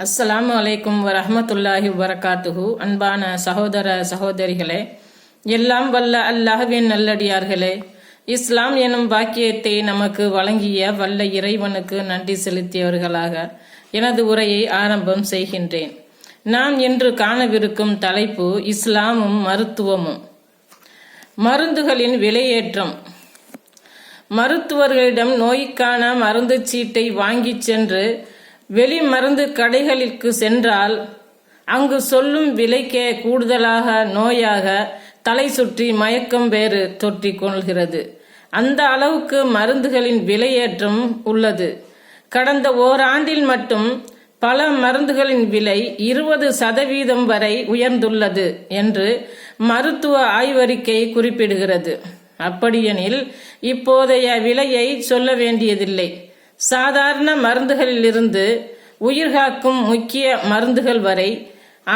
அஸ்ஸலாமு அலைக்கும் வரஹ்மத்துல்லாஹி வரகாத்துஹு அன்பான சகோதர சகோதரிகளே எல்லாம் வல்ல அல்லாஹ்வின் நல்லடியார்களே இஸ்லாம் எனும் பாக்கியத்தை நமக்கு வழங்கிய வல்ல இறைவனுக்கு நன்றி செலுத்தியவர்களாக எனது உரையை ஆரம்பம் செய்கின்றேன். நாம் இன்று காணவிருக்கும் தலைப்பு இஸ்லாமும் மருத்துவமும். மருந்துகளின் விலையேற்றம். மருத்துவர்களிடம் நோய்க்கான மருந்து சீட்டை வாங்கிச் சென்று வெளி மருந்து கடைகளுக்கு சென்றால் அங்கு சொல்லும் விலைக்கே கூடுதலாக நோயாக தலை சுற்றி மயக்கம் வேறு தொற்றிக் கொள்கிறது. அந்த அளவுக்கு மருந்துகளின் விலையேற்றம் உள்ளது. கடந்த ஓராண்டில் மட்டும் பல மருந்துகளின் விலை இருபது சதவீதம் வரை உயர்ந்துள்ளது என்று மருத்துவ ஆய்வறிக்கை குறிப்பிடுகிறது. அப்படியெனில் இப்போதைய விலையை சொல்ல வேண்டியதில்லை. சாதாரண மருந்துகளிலிருந்து உயிர்காக்கும் முக்கிய மருந்துகள் வரை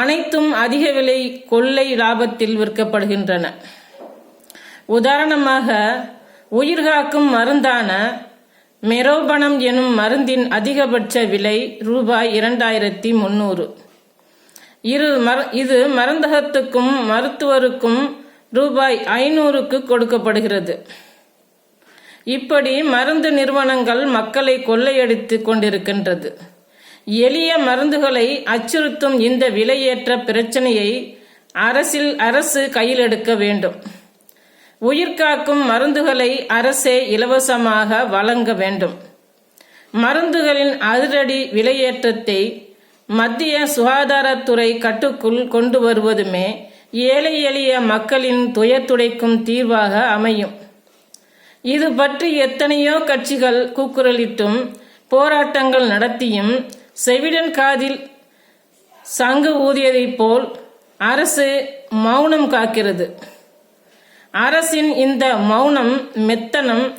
அனைத்தும் அதிக விலை கொள்ளை லாபத்தில் விற்கப்படுகின்றன. உதாரணமாக உயிர்காக்கும் மருந்தான மெரோபணம் எனும் மருந்தின் அதிகபட்ச விலை ரூபாய் இரண்டாயிரத்தி முன்னூறு. இரு மர இது மருந்தகத்துக்கும் மருத்துவருக்கும் ரூபாய் ஐநூறுக்கு கொடுக்கப்படுகிறது. இப்படி மருந்து நிறுவனங்கள் மக்களை கொள்ளையடித்து கொண்டிருக்கின்றது. எளிய மருந்துகளை அச்சுறுத்தும் இந்த விலையேற்ற பிரச்சனையை அரசில் அரசு கையில் எடுக்க வேண்டும் உயிர்காக்கும் மருந்துகளை அரசே இலவசமாக வழங்க வேண்டும். மருந்துகளின் அதிரடி விலையேற்றத்தை மத்திய சுகாதாரத்துறை கட்டுக்குள் கொண்டு வருவதுமே ஏழை எளிய மக்களின் துயர் துடைக்கும் தீர்வாக அமையும். இது பற்றி எத்தனையோ கட்சிகள் கூக்குரலிட்டும் போராட்டங்கள் நடத்தியும் செவிடன் காதில் சங்கு ஊதியதைப் போல் அரசு மௌனம் காக்கிறது. அரசின் இந்த மௌனம் மெத்தனம்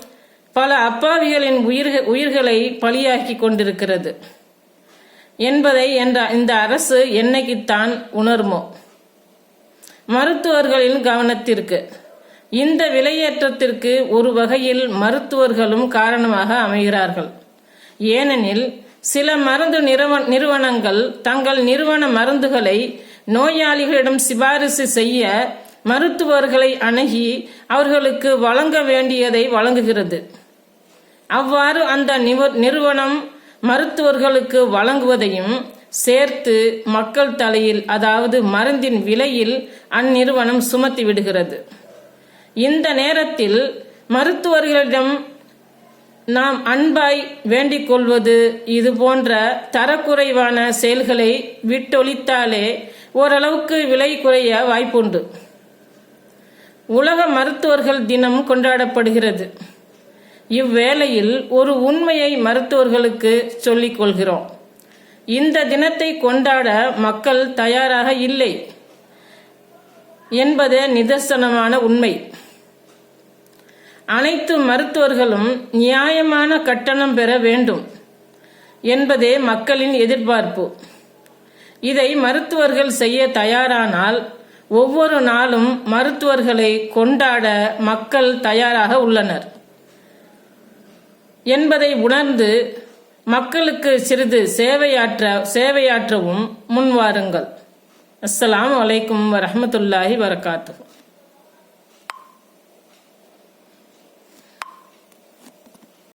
பல அப்பாவிகளின் உயிர்கள் உயிர்களை பலியாக்கி கொண்டிருக்கிறது. என்பதை என்ற இந்த அரசு என்னைக்குத்தான் உணருமோ? மருத்துவர்களின் கவனத்திற்கு. இந்த விலையேற்றத்திற்கு ஒரு வகையில் மருத்துவர்களும் காரணமாக அமைகிறார்கள். ஏனெனில் சில மருந்து நிறுவனங்கள் தங்கள் நிறுவன மருந்துகளை நோயாளிகளிடம் சிபாரிசு செய்ய மருத்துவர்களை அணுகி அவர்களுக்கு வழங்க வேண்டியதை வழங்குகிறது. அவ்வாறு அந்த நிறுவனம் மருத்துவர்களுக்கு வழங்குவதையும் சேர்த்து மக்கள் தலையில் அதாவது மருந்தின் விலையில் அந்நிறுவனம் சுமத்தி விடுகிறது இந்த நேரத்தில் மருத்துவர்களிடம் நாம் அன்பாய் வேண்டிக் கொள்வது இது போன்ற தரக்குறைவான செயல்களை விட்டொழித்தாலே ஓரளவுக்கு விலை குறைய வாய்ப்புண்டு. உலக மருத்துவர்கள் தினம் கொண்டாடப்படுகிறது. இவ்வேளையில் ஒரு உண்மையை மருத்துவர்களுக்கு சொல்லிக் கொள்கிறோம். இந்த தினத்தை கொண்டாட மக்கள் தயாராக இல்லை என்பதே நிதர்சனமான உண்மை. அனைத்து மருத்துவர்களும் நியாயமான கட்டணம் பெற வேண்டும் என்பதே மக்களின் எதிர்பார்ப்பு. இதை மருத்துவர்கள் செய்ய தயாரானால் ஒவ்வொரு நாளும் மருத்துவர்களை கொண்டாட மக்கள் தயாராக உள்ளனர். என்பதை உணர்ந்து மக்களுக்கு சிறிது சேவையாற்ற சேவையாற்றவும் முன்வாருங்கள். அஸ்ஸலாம் வலைக்கும் வரமத்துல்லாஹி வரகாத்து